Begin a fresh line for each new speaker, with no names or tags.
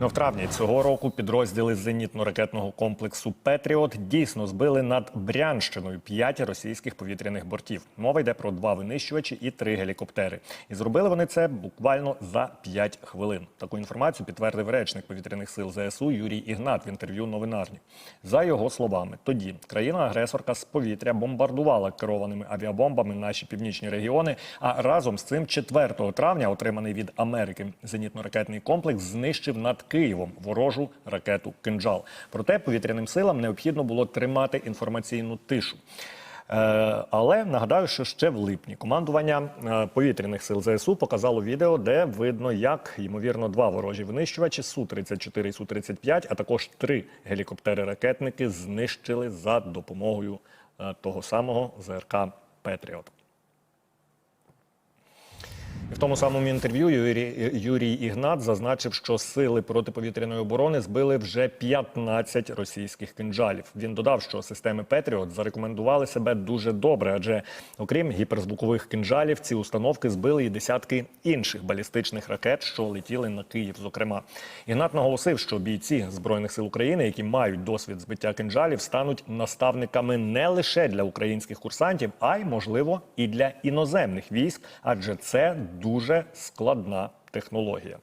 Ну, в травні цього року підрозділи зенітно-ракетного комплексу Петріот дійсно збили над Брянщиною п'ять російських повітряних бортів. Мова йде про два винищувачі і три гелікоптери. І зробили вони це буквально за п'ять хвилин. Таку інформацію підтвердив речник повітряних сил ЗСУ Юрій Ігнат в інтерв'ю новинарні. За його словами, тоді країна-агресорка з повітря бомбардувала керованими авіабомбами наші північні регіони. А разом з цим 4 травня, отриманий від Америки зенітно-ракетний комплекс, знищив над Києвом ворожу ракету Кинджал. Проте повітряним силам необхідно було тримати інформаційну тишу. Е, Але нагадаю, що ще в липні командування е, повітряних сил ЗСУ показало відео, де видно, як ймовірно два ворожі винищувачі су 34 і су 35 а також три гелікоптери-ракетники знищили за допомогою е, того самого ЗРК Петріот. Тому самому інтерв'ю Юрій, Юрій Ігнат зазначив, що сили протиповітряної оборони збили вже 15 російських кинджалів. Він додав, що системи Петріот зарекомендували себе дуже добре, адже окрім гіперзвукових кинджалів, ці установки збили і десятки інших балістичних ракет, що летіли на Київ. Зокрема, Ігнат наголосив, що бійці збройних сил України, які мають досвід збиття кинджалів, стануть наставниками не лише для українських курсантів, а й можливо і для іноземних військ, адже це дуже складна технологія.